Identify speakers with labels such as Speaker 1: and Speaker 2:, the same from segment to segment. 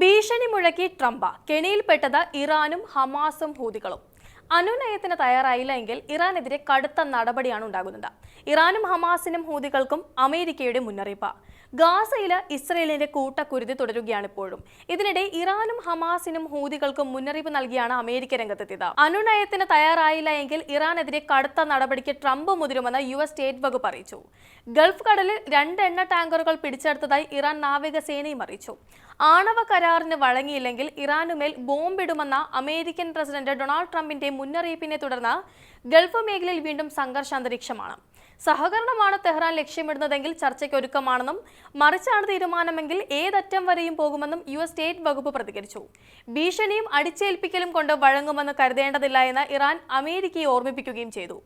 Speaker 1: ഭീഷണി മുഴക്കി ട്രംപ് കെണിയിൽപ്പെട്ടത് ഇറാനും ഹമാസും ഹൂതികളും. അനുനയത്തിന് തയ്യാറായില്ല എങ്കിൽ ഇറാനെതിരെ കടുത്ത നടപടിയാണ് ഉണ്ടാകുന്നത്. ഇറാനും ഹമാസിനും ഹൂതികൾക്കും അമേരിക്കയുടെ മുന്നറിയിപ്പ്. ഗാസയിൽ ഇസ്രയേലിന്റെ കൂട്ടക്കുരുതി തുടരുകയാണ് ഇപ്പോഴും. ഇതിനിടെ ഇറാനും ഹമാസിനും ഹൂതികൾക്കും മുന്നറിയിപ്പ് നൽകിയാണ് അമേരിക്ക രംഗത്തെത്തിയത്. അനുനയത്തിന് തയ്യാറായില്ല എങ്കിൽ ഇറാനെതിരെ കടുത്ത നടപടിക്ക് ട്രംപ് മുതിരുമെന്ന് യു എസ് സ്റ്റേറ്റ് വകുപ്പ് അറിയിച്ചു. ഗൾഫ് കടലിൽ രണ്ട് എണ്ണ ടാങ്കറുകൾ പിടിച്ചെടുത്തതായി ഇറാൻ നാവികസേനയും അറിയിച്ചു. ആണവ കരാറിന് വഴങ്ങിയില്ലെങ്കിൽ ഇറാനുമേൽ ബോംബിടുമെന്ന അമേരിക്കൻ പ്രസിഡന്റ് ഡൊണാൾഡ് ട്രംപിന്റെ മുന്നറിയിപ്പിനെ തുടർന്ന് ഗൾഫ് മേഖലയിൽ വീണ്ടും സംഘർഷാന്തരീക്ഷമാണ്. സഹകരണമാണ് തെഹ്റാൻ ലക്ഷ്യമിടുന്നതെങ്കിൽ ചർച്ചയ്ക്ക് ഒരുക്കമാണെന്നും മറിച്ചാണ് തീരുമാനമെങ്കിൽ ഏതറ്റം വരെയും പോകുമെന്നും യു എസ് സ്റ്റേറ്റ് വകുപ്പ് പ്രതികരിച്ചു. ഭീഷണിയും അടിച്ചേൽപ്പിക്കലും കൊണ്ട് വഴങ്ങുമെന്ന് കരുതേണ്ടതില്ല എന്ന് ഇറാൻ അമേരിക്കയെ ഓർമ്മിപ്പിക്കുകയും ചെയ്തു.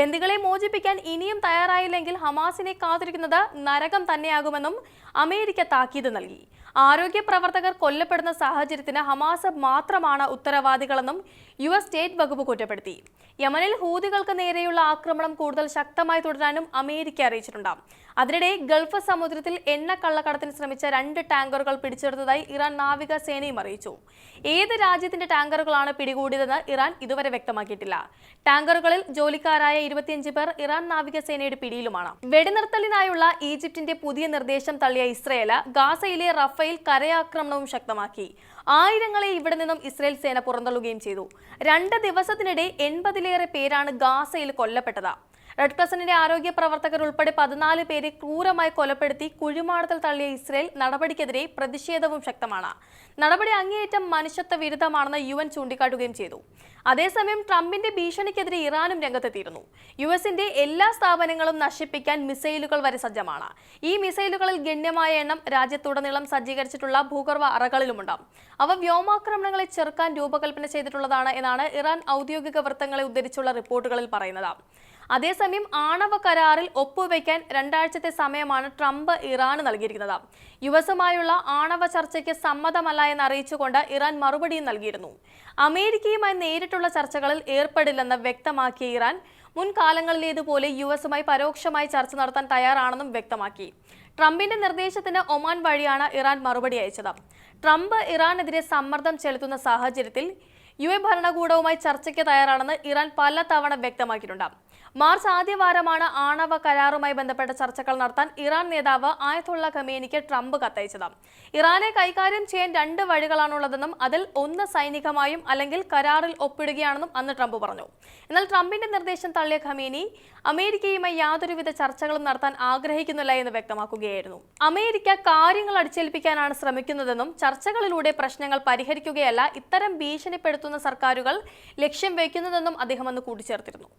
Speaker 1: ബന്ദികളെ മോചിപ്പിക്കാൻ ഇനിയും തയ്യാറായില്ലെങ്കിൽ ഹമാസിനെ കാത്തിരിക്കുന്നത് നരകം തന്നെയാകുമെന്നും അമേരിക്ക താക്കീത് നൽകി. ആരോഗ്യ പ്രവർത്തകർ കൊല്ലപ്പെടുന്ന സാഹചര്യത്തിന് ഹമാസ് മാത്രമാണ് ഉത്തരവാദികളെന്നും യു എസ് സ്റ്റേറ്റ് വകുപ്പ് കുറ്റപ്പെടുത്തി. യമനിൽ ഹൂതികൾക്ക് നേരെയുള്ള ആക്രമണം കൂടുതൽ ശക്തമായി തുടരാനും അമേരിക്ക അറിയിച്ചിട്ടുണ്ട്. അതിനിടെ ഗൾഫ് സമുദ്രത്തിൽ എണ്ണ കള്ളക്കടത്തിന് ശ്രമിച്ച രണ്ട് ടാങ്കറുകൾ പിടിച്ചെടുത്തതായി ഇറാൻ നാവികസേനയും അറിയിച്ചു. ഏത് രാജ്യത്തിന്റെ ടാങ്കറുകളാണ് പിടികൂടിയതെന്ന് ഇറാൻ ഇതുവരെ വ്യക്തമാക്കിയിട്ടില്ല. ടാങ്കറുകളിൽ ജോലിക്കാരായ ഇരുപത്തിയഞ്ച് പേർ ഇറാൻ നാവികസേനയുടെ പിടിയിലുമാണ്. വെടിനിർത്തലിനായുള്ള ഈജിപ്തിന്റെ പുതിയ നിർദ്ദേശം തള്ളിയ ഇസ്രയേൽ ഗാസയിലെ റഫേൽ കരയാക്രമണവും ശക്തമാക്കി. ആയിരങ്ങളെ ഇവിടെ നിന്നും ഇസ്രയേൽ സേന പുറന്തള്ളുകയും ചെയ്തു. രണ്ട് ദിവസത്തിനിടെ എൺപതിലേറെ പേരാണ് ഗാസയിൽ കൊല്ലപ്പെട്ടത്. റെഡ് ക്രസന്റിന്റെ ആരോഗ്യ പ്രവർത്തകർ ഉൾപ്പെടെ പതിനാല് പേരെ ക്രൂരമായി കൊലപ്പെടുത്തി കുഴിമാടത്തിൽ തള്ളിയ ഇസ്രയേൽ നടപടിക്കെതിരെ പ്രതിഷേധവും ശക്തമാണ്. നടപടി അങ്ങേയറ്റം മനുഷ്യത്വ വിരുദ്ധമാണെന്ന് യു എൻ ചൂണ്ടിക്കാട്ടുകയും ചെയ്തു. അതേസമയം ട്രംപിന്റെ ഭീഷണിക്കെതിരെ ഇറാനും രംഗത്തെത്തിയിരുന്നു. യു എസിന്റെ എല്ലാ സ്ഥാപനങ്ങളും നശിപ്പിക്കാൻ മിസൈലുകൾ വരെ സജ്ജമാണ്. ഈ മിസൈലുകളിൽ ഗണ്യമായ എണ്ണം രാജ്യത്തുടനീളം സജ്ജീകരിച്ചിട്ടുള്ള ഭൂഗർഭ അറകളിലുമുണ്ട് അവ വ്യോമാക്രമണങ്ങളെ ചെറുക്കാൻ രൂപകൽപ്പന ചെയ്തിട്ടുള്ളതാണ് എന്നാണ് ഇറാൻ ഔദ്യോഗിക വൃത്തങ്ങളെ ഉദ്ധരിച്ചുള്ള റിപ്പോർട്ടുകളിൽ പറയുന്നത്. അതേസമയം ആണവ കരാറിൽ ഒപ്പുവെക്കാൻ രണ്ടാഴ്ചത്തെ സമയമാണ് ട്രംപ് ഇറാന് നൽകിയിരിക്കുന്നത്. യു എസുമായുള്ള ആണവ ചർച്ചയ്ക്ക് സമ്മതമല്ല എന്ന് അറിയിച്ചുകൊണ്ട് ഇറാൻ മറുപടിയും നൽകിയിരുന്നു. അമേരിക്കയുമായി നേരിട്ടുള്ള ചർച്ചകളിൽ ഏർപ്പെടില്ലെന്ന് വ്യക്തമാക്കിയ ഇറാൻ മുൻകാലങ്ങളിലേതുപോലെ യു എസുമായി പരോക്ഷമായി ചർച്ച നടത്താൻ തയ്യാറാണെന്നും വ്യക്തമാക്കി. ട്രംപിന്റെ നിർദ്ദേശത്തിന് ഒമാൻ വഴിയാണ് ഇറാൻ മറുപടി അയച്ചത്. ട്രംപ് ഇറാനെതിരെ സമ്മർദ്ദം ചെലുത്തുന്ന സാഹചര്യത്തിൽ യു എ ഭരണകൂടവുമായി ചർച്ചയ്ക്ക് തയ്യാറാണെന്ന് ഇറാൻ പല തവണ വ്യക്തമാക്കിയിട്ടുണ്ട്. മാർച്ച് ആദ്യവാരമാണ് ആണവ കരാറുമായി ബന്ധപ്പെട്ട ചർച്ചകൾ നടത്താൻ ഇറാൻ നേതാവ് ആയത്തുള്ള ഖമേനിക്ക് ട്രംപ് കത്തയച്ചത്. ഇറാനെ കൈകാര്യം ചെയ്യാൻ രണ്ട് വഴികളാണുള്ളതെന്നും അതിൽ ഒന്ന് സൈനികമായും അല്ലെങ്കിൽ കരാറിൽ ഒപ്പിടുകയാണെന്നും അന്ന് ട്രംപ് പറഞ്ഞു. എന്നാൽ ട്രംപിന്റെ നിർദ്ദേശം തള്ളിയ ഖമേനി അമേരിക്കയുമായി യാതൊരുവിധ ചർച്ചകളും നടത്താൻ ആഗ്രഹിക്കുന്നില്ല എന്ന് വ്യക്തമാക്കുകയായിരുന്നു. അമേരിക്ക കാര്യങ്ങൾ അടിച്ചേൽപ്പിക്കാനാണ് ശ്രമിക്കുന്നതെന്നും ചർച്ചകളിലൂടെ പ്രശ്നങ്ങൾ പരിഹരിക്കുകയല്ല ഇത്തരം ഭീഷണിപ്പെടുത്തുന്ന സർക്കാരുകൾ ലക്ഷ്യം വയ്ക്കുന്നതെന്നും അദ്ദേഹം അന്ന് കൂട്ടിച്ചേർത്തിരുന്നു.